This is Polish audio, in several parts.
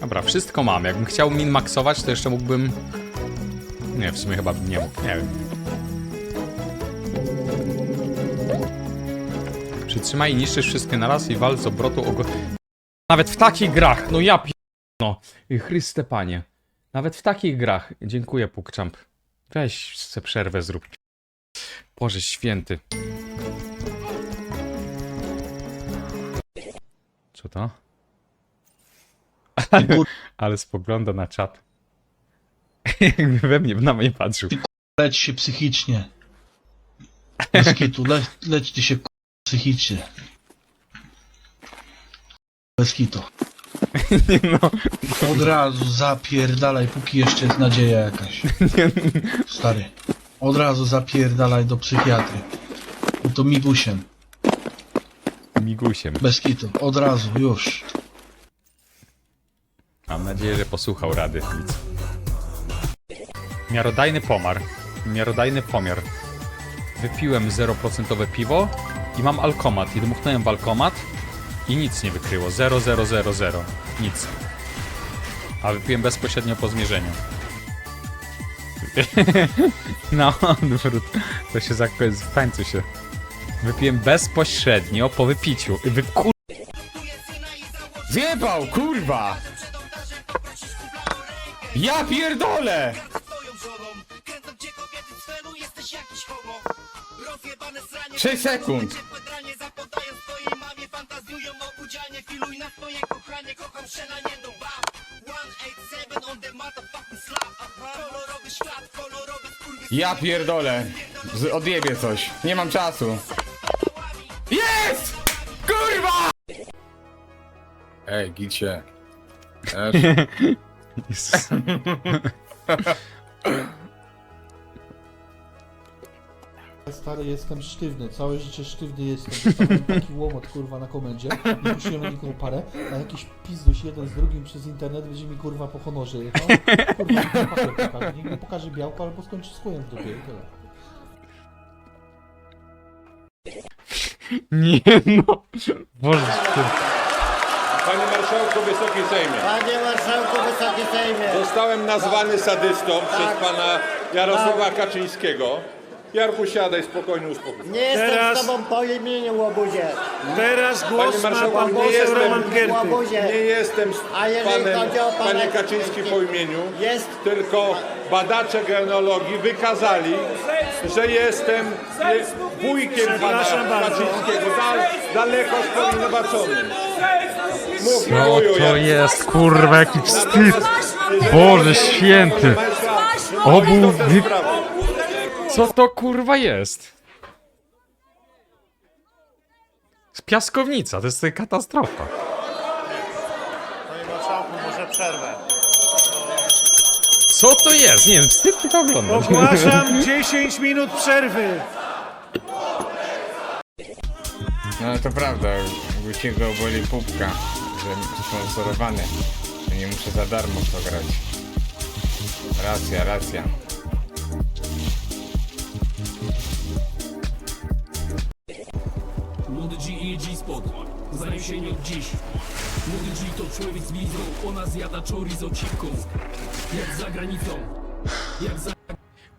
Dobra, wszystko mam. Jakbym chciał min-maxować, to jeszcze mógłbym... Nie, w sumie chyba nie mógł. Nie wiem. Przytrzymaj i niszczysz wszystkie naraz i wal z obrotu ogo... Nawet w takich grach, no ja pi... No, Chryste Panie. Nawet w takich grach. Dziękuję, Pukczamp. Weź se przerwę zrób. Boże święty. Co to? Ale, ale spogląda na czat. Jakby we mnie, na mnie patrzył. Leć się psychicznie. Bez kitu, le, lećcie się k- psychicznie. Bez kitu. No, Od razu zapierdalaj, póki jeszcze jest nadzieja jakaś. Stary. Od razu zapierdalaj do psychiatry. I to migusiem. migusiem. Bez kitu. Od razu, już. Nadzieję, że posłuchał rady. Nic. Miarodajny pomar. Miarodajny pomiar. Wypiłem 0% piwo i mam alkomat. I dmuchnąłem w alkomat i nic nie wykryło. 0, 0, 0, 0. Nic. A wypiłem bezpośrednio po zmierzeniu. Na odwrót. To się zakończy w tańcu się. Wypiłem bezpośrednio po wypiciu. Wy... Kur... Zjebał, kurwa! Ja pierdolę! 6 sekund! Ja pierdolę. Z- Odjebie coś. Nie mam czasu. Jest! Kurwa! Ej, gicie. Stary, jestem sztywny, całe życie sztywny jestem. Dostałem taki łomot kurwa na komendzie. Nie puściłem na nikogo parę, a jakiś pizduś jeden z drugim przez internet będzie mi kurwa po honorze jechał. Kurwa, mi papier pokaże. Nikt mi pokaże białko albo skończy z chujem w dupie i tyle. Nie no. Boże święty. Panie Marszałku, Wysoki Sejmie. Panie Marszałku, Wysoki Sejmie! Zostałem nazwany sadystą przez pana Jarosława Kaczyńskiego. Jarku, siadaj spokojnie, uspokój. się. Nie jestem Teraz- z tobą po imieniu, łobuzie. Teraz Panie głos ma marszałku, pan nie poseł jestem- Roman. Łobuzie. Nie jestem z A jeżeli panem, chodzi o pana panie Kaczyński po imieniu, Jest. tylko badacze genealogii wykazali, że jestem je- wujkiem pana Przepraszam bardzo. Kaczyńskiego, dal, daleko. Wuju, to jest, kurwa, jaki wstyd! Boże święty! Obu. Co to kurwa jest? Piaskownica, to jest katastrofa. Panie marszałku, może przerwę. Co to jest? Nie wiem, wstyd tylko oglądać. Ogłaszam 10 minut przerwy. No ale to prawda, Guciego boli pupka, że sponsorowany. Nie muszę za darmo w to grać. Racja, racja. Młody G i G spot Znają się nie od dziś Młody G to człowiek z wizją Ona zjada chorizo cipką Jak za granicą Jak za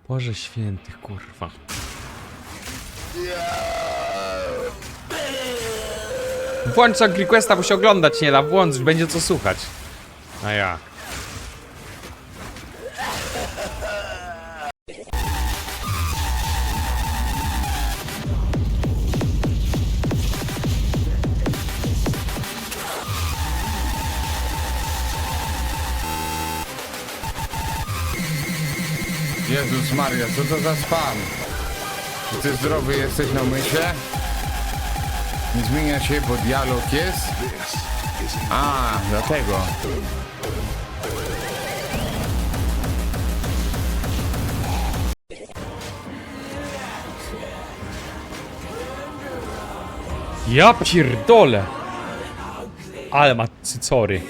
Boże święty, kurwa. Włącz Song Requesta, bo się oglądać nie da. Włącz, będzie co słuchać. A ja. Jezus Maria, co to za spam? Czy ty zdrowy jesteś na myśle? Nie zmienia się, bo dialog jest? A, dlatego. Ja pierdolę. Ale ma cycory.